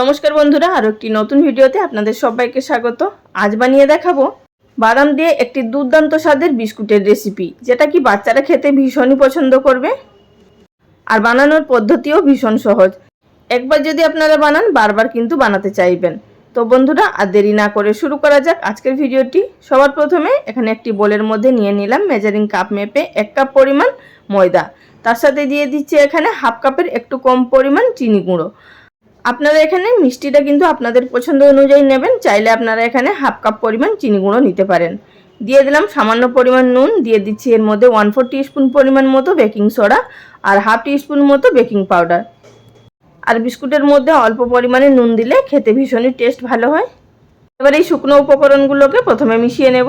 নমস্কার বন্ধুরা আরও একটি নতুন ভিডিওতে আপনাদের সবাইকে স্বাগত। আজ বানিয়ে দেখাবো বাদাম দিয়ে একটি দুর্দান্ত স্বাদের বিস্কুটের রেসিপি, যেটা কি বাচ্চারা খেতে ভীষণই পছন্দ করবে। আর বানানোর পদ্ধতিও ভীষণ সহজ। একবার যদি আপনারা বানান, বারবার কিন্তু বানাতে চাইবেন। তো বন্ধুরা, আর দেরি না করে শুরু করা যাক আজকের ভিডিওটি। সবার প্রথমে এখানে একটি বোলের মধ্যে নিয়ে নিলাম মেজারিং কাপ মেপে এক কাপ পরিমাণ ময়দা। তার সাথে দিয়ে দিচ্ছি এখানে হাফ কাপের একটু কম পরিমাণ চিনি গুঁড়ো। আপনারা এখানে মিষ্টিটা কিন্তু আপনাদের পছন্দ অনুযায়ী নেবেন, চাইলে আপনারা এখানে হাফ কাপ পরিমাণ চিনি গুঁড়ো নিতে পারেন। দিয়ে দিলাম সামান্য পরিমাণ নুন, দিয়ে দিচ্ছি এর মধ্যে ওয়ান ফোর স্পুন পরিমাণ মতো বেকিং সোডা আর হাফ স্পুন মতো বেকিং পাউডার আর বিস্কুটের মধ্যে অল্প পরিমাণে নুন দিলে খেতে ভীষণই টেস্ট ভালো হয়। এবার এই শুকনো উপকরণগুলোকে প্রথমে মিশিয়ে নেব।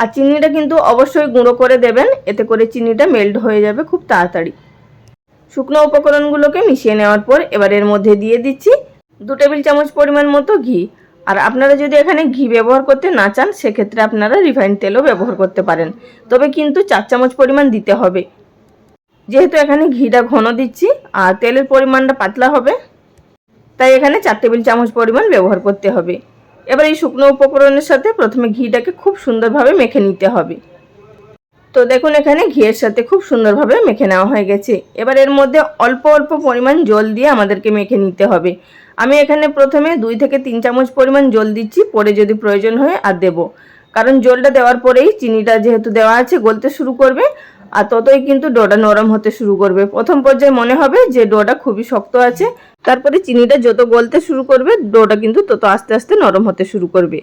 আর চিনিটা কিন্তু অবশ্যই গুঁড়ো করে দেবেন। এতে করে চিনিটা মেল্ট হয়ে যাবে খুব তাড়াতাড়ি। শুকনো উপকরণগুলোকে মিশিয়ে নেওয়ার পর এবার এর মধ্যে দিয়ে দিচ্ছি দু টেবিল চামচ পরিমাণ মতো ঘি। আর আপনারা যদি এখানে ঘি ব্যবহার করতে না চান, সেক্ষেত্রে আপনারা রিফাইন তেলও ব্যবহার করতে পারেন। তবে কিন্তু চার চামচ পরিমাণ দিতে হবে। যেহেতু এখানে ঘিটা ঘন দিচ্ছি, আর তেলের পরিমাণটা পাতলা হবে, তাই এখানে চার টেবিল চামচ পরিমাণ ব্যবহার করতে হবে। এবার এই শুকনো উপকরণের সাথে প্রথমে ঘিটাকে খুব সুন্দরভাবে মেখে নিতে হবে। তো দেখুন, এখানে ঘিয়ের সাথে খুব সুন্দরভাবে মেখে নেওয়া হয়ে গেছে। এবার এর মধ্যে অল্প অল্প পরিমাণ জল দিয়ে আমাদেরকে মেখে নিতে হবে। আমি এখানে প্রথমে দুই থেকে তিন চামচ পরিমাণ জল দিচ্ছি, পরে যদি প্রয়োজন হয় আর দেব। কারণ জলটা দেওয়ার পরেই চিনিটা যেহেতু দেওয়া আছে, গলতে শুরু করবে। আর ততই কিন্তু ডোটা নরম হতে শুরু করবে। প্রথম পর্যায়ে মনে হবে যে ডোটা খুবই শক্ত আছে, তারপরে চিনিটা যত গলতে শুরু করবে ডোটা কিন্তু তত আস্তে আস্তে নরম হতে শুরু করবে।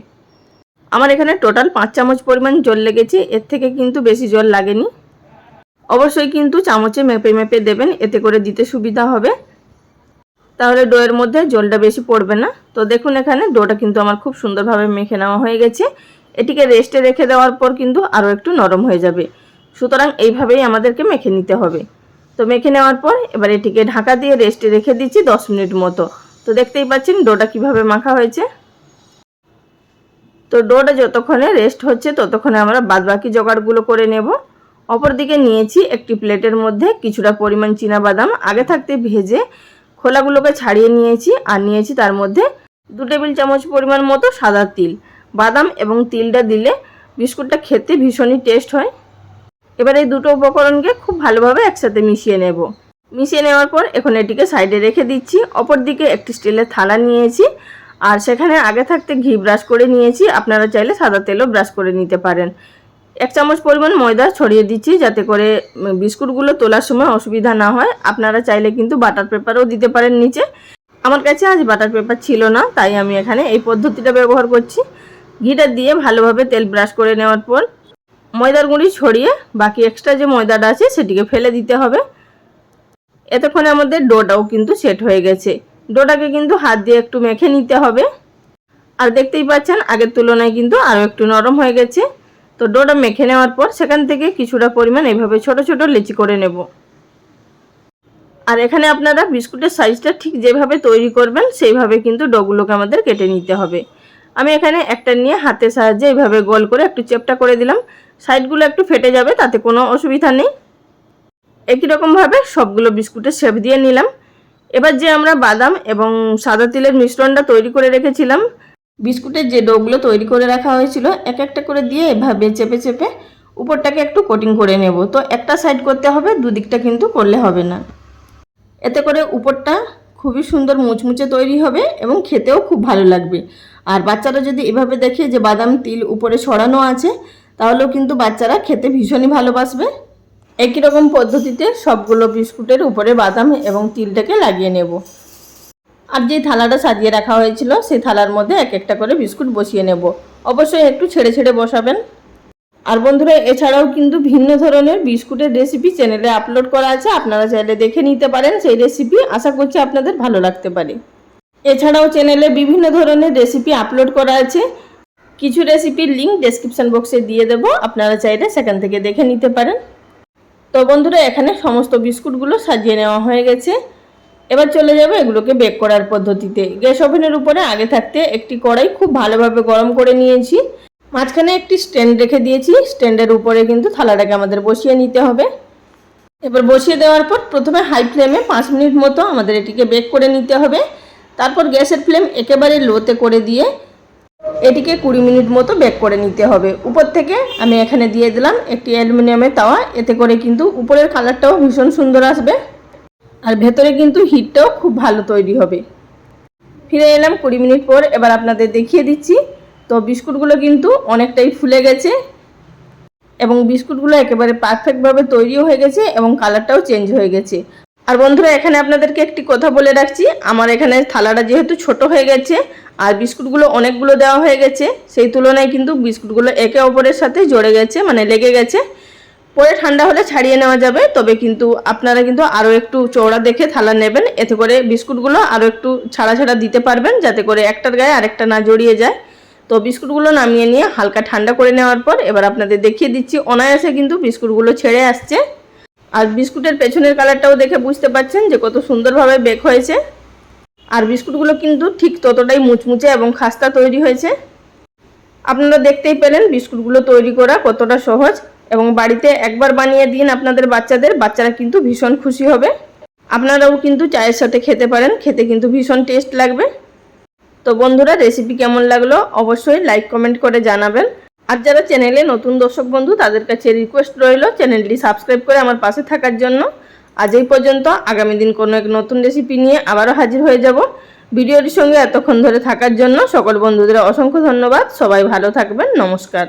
আমার এখানে টোটাল পাঁচ চামচ পরিমাণ জল লেগেছে, এর থেকে কিন্তু বেশি জল লাগেনি। অবশ্যই কিন্তু চামচে মেপে মেপে দেবেন, এতে করে দিতে সুবিধা হবে। তাহলে ডোয়ের মধ্যে জলটা বেশি পড়বে না। তো দেখুন এখানে ডোটা কিন্তু আমার খুব সুন্দরভাবে মেখে নেওয়া হয়ে গেছে। এটিকে রেস্টে রেখে দেওয়ার পর কিন্তু আরও একটু নরম হয়ে যাবে। সুতরাং এইভাবেই আমাদেরকে মেখে নিতে হবে। তো মেখে নেওয়ার পর এবার এটিকে ঢাকা দিয়ে রেস্টে রেখে দিচ্ছি দশ মিনিট মতো। তো দেখতেই পাচ্ছেন ডোটা কীভাবে মাখা হয়েছে। তো ডোটা যতক্ষণে রেস্ট হচ্ছে ততক্ষণে আমরা বাদবাকি জোগাড়গুলো করে নেব। অপরদিকে নিয়েছি একটি প্লেটের মধ্যে কিছুটা পরিমাণ বাদাম আগে থাকতে ভেজে খোলাগুলোকে ছাড়িয়ে নিয়েছি আর নিয়েছি তার মধ্যে দু টেবিল চামচ পরিমাণ মতো সাদা তিল। বাদাম এবং তিলটা দিলে বিস্কুটটা খেতে ভীষণই টেস্ট হয়। এবার এই দুটো উপকরণকে খুব ভালোভাবে একসাথে মিশিয়ে নেব। মিশিয়ে নেওয়ার পর এখন এটিকে সাইডে রেখে দিচ্ছি। অপর দিকে একটি স্টিলের থালা নিয়েছি আর সেখানে আগে থাকতে ঘি ব্রাশ করে নিয়েছি। আপনারা চাইলে সাদা তেলও ব্রাশ করে নিতে পারেন। এক চামচ পরিমাণ ময়দা ছড়িয়ে দিচ্ছি যাতে করে বিস্কুটগুলো তোলার সময় অসুবিধা না হয়। আপনারা চাইলে কিন্তু বাটার পেপারও দিতে পারেন নিচে। আমার কাছে আজ বাটার পেপার ছিল না, তাই আমি এখানে এই পদ্ধতিটা ব্যবহার করছি। ঘিটা দিয়ে ভালোভাবে তেল ব্রাশ করে নেওয়ার পর ময়দার গুঁড়ি ছড়িয়ে বাকি এক্সট্রা যে ময়দাটা আছে সেটিকে ফেলে দিতে হবে। এতক্ষণে আমাদের ডোটাও কিন্তু সেট হয়ে গেছে। ডোটাকে কিন্তু হাত দিয়ে একটু মেখে নিতে হবে। আর দেখতেই পাচ্ছেন, আগের তুলনায় কিন্তু আরও একটু নরম হয়ে গেছে। তো ডোটা মেখে নেওয়ার পর সেখান থেকে কিছুটা পরিমাণ এভাবে ছোট ছোট লেচি করে নেব। আর এখানে আপনারা বিস্কুটের সাইজটা ঠিক যেভাবে তৈরি করবেন, সেইভাবে কিন্তু ডোগুলোকে আমাদের কেটে নিতে হবে। আমি এখানে একটা নিয়ে হাতের সাহায্যে এইভাবে গোল করে একটু চেপটা করে দিলাম। সাইডগুলো একটু ফেটে যাবে, তাতে কোনো অসুবিধা নেই। একই রকমভাবে সবগুলো বিস্কুটের শেপ দিয়ে নিলাম। এবার যে আমরা বাদাম এবং সাদা তিলের মিশ্রণটা তৈরি করে রেখেছিলাম, বিস্কুটের যে ডোগুলো তৈরি করে রাখা হয়েছিল, এক একটা করে দিয়ে এভাবে চেপে চেপে উপরটাকে একটু কোটিং করে নেব। তো একটা সাইড করতে হবে, দুদিকটা কিন্তু করলে হবে না। এতে করে উপরটা খুবই সুন্দর মুচমুচে তৈরি হবে এবং খেতেও খুব ভালো লাগবে। আর বাচ্চারা যদি এভাবে দেখে যে বাদাম, তিল উপরে ছড়ানো আছে তাহলেও কিন্তু বাচ্চারা খেতে ভীষণই ভালোবাসবে। একই রকম পদ্ধতিতে সবগুলো বিস্কুটের উপরে বাদাম এবং তিলটাকে লাগিয়ে নেব। আর যে থালাটা সাজিয়ে রাখা হয়েছিল, সেই থালার মধ্যে এক একটা করে বিস্কুট বসিয়ে নেব। অবশ্যই একটু ছেড়ে ছেড়ে বসাবেন। আর বন্ধুরা, এছাড়াও কিন্তু ভিন্ন ধরনের বিস্কুটের রেসিপি চ্যানেলে আপলোড করা আছে। আপনারা চাইলে দেখে নিতে পারেন সেই রেসিপি। আশা করছি আপনাদের ভালো লাগতে পারে। এছাড়াও চ্যানেলে বিভিন্ন ধরনের রেসিপি আপলোড করা আছে। কিছু রেসিপির লিঙ্ক ডেসক্রিপশন বক্সে দিয়ে দেব। আপনারা চাইলে সেখান থেকে দেখে নিতে পারেন। তো বন্ধুরা, এখানে সমস্ত বিস্কুটগুলো সাজিয়ে নেওয়া হয়ে গেছে। এবার চলে যাবে এগুলোকে বেক করার পদ্ধতিতে। গ্যাস ওভেনের উপরে আগে থাকতে একটি কড়াই খুব ভালোভাবে গরম করে নিয়েছি। মাঝখানে একটি স্ট্যান্ড রেখে দিয়েছি। স্ট্যান্ডের উপরে কিন্তু থালাটাকে আমাদের বসিয়ে নিতে হবে। এবার বসিয়ে দেওয়ার পর প্রথমে হাই ফ্লেমে পাঁচ মিনিট মতো আমাদের এটিকে বেক করে নিতে হবে। তারপর গ্যাসের ফ্লেম একেবারে লোতে করে দিয়ে এটিকে কুড়ি মিনিট মতো বেক করে নিতে হবে। উপর থেকে আমি এখানে দিয়ে দিলাম একটি অ্যালুমিনিয়ামের তাওয়া। এতে করে কিন্তু উপরের কালারটাও ভীষণ সুন্দর আসবে। আর ভেতরে কিন্তু হিটটাও খুব ভালো তৈরি হবে। ফিরে এলাম কুড়ি মিনিট পর, এবার আপনাদের দেখিয়ে দিচ্ছি। তো বিস্কুটগুলো কিন্তু অনেকটাই ফুলে গেছে এবং বিস্কুটগুলো একেবারে পারফেক্টভাবে তৈরিও হয়ে গেছে এবং কালারটাও চেঞ্জ হয়ে গেছে। আর বন্ধুরা, এখানে আপনাদেরকে একটি কথা বলে রাখছি। আমার এখানে থালাটা যেহেতু ছোট হয়ে গেছে আর বিস্কুটগুলো অনেকগুলো দেওয়া হয়ে গেছে। সেই তুলনায় কিন্তু বিস্কুটগুলো একে অপরের সাথে জড়ে গেছে মানে লেগে গেছে। পরে ঠান্ডা হলে ছাড়িয়ে নেওয়া যাবে, তবে কিন্তু আপনারা কিন্তু আরও একটু চওড়া দেখে থালা নেবেন। এতে করে বিস্কুটগুলো আরও একটু ছাড়া ছাড়া দিতে পারবেন, যাতে করে একটার গায়ে আরেকটা না জড়িয়ে যায়। তো বিস্কুটগুলো নামিয়ে নিয়ে হালকা ঠান্ডা করে নেওয়ার পর এবার আপনাদের দেখিয়ে দিচ্ছি, অনায়াসে কিন্তু বিস্কুটগুলো ছেড়ে আসছে। আর বিস্কুটের পেছনের কালারটাও দেখে বুঝতে পারছেন যে কত সুন্দরভাবে বেক হয়েছে। আর বিস্কুটগুলো কিন্তু ঠিক ততটাই মুচমুচে এবং খাস্তা তৈরি হয়েছে। আপনারা দেখতেই পেলেন বিস্কুটগুলো তৈরি করা কতটা সহজ এবং বাড়িতে একবার বানিয়ে দিন আপনাদের বাচ্চাদের, বাচ্চারা কিন্তু ভীষণ খুশি হবে। আপনারাও কিন্তু চায়ের সাথে খেতে পারেন, খেতে কিন্তু ভীষণ টেস্ট লাগবে। তো বন্ধুরা রেসিপি কেমন লাগল অবশ্যই লাইক কমেন্ট করে জানাবেন। আর যারা চ্যানেলে নতুন দর্শক বন্ধু, তাদের কাছে রিকোয়েস্ট রইল চ্যানেলটি সাবস্ক্রাইব করে আমার পাশে থাকার জন্য। আজ এই পর্যন্ত। আগামী দিন কোনো এক নতুন রেসিপি নিয়ে আবারও হাজির হয়ে যাব। ভিডিওটির সঙ্গে এতক্ষণ ধরে থাকার জন্য সকল বন্ধুদের অসংখ্য ধন্যবাদ। সবাই ভালো থাকবেন। নমস্কার।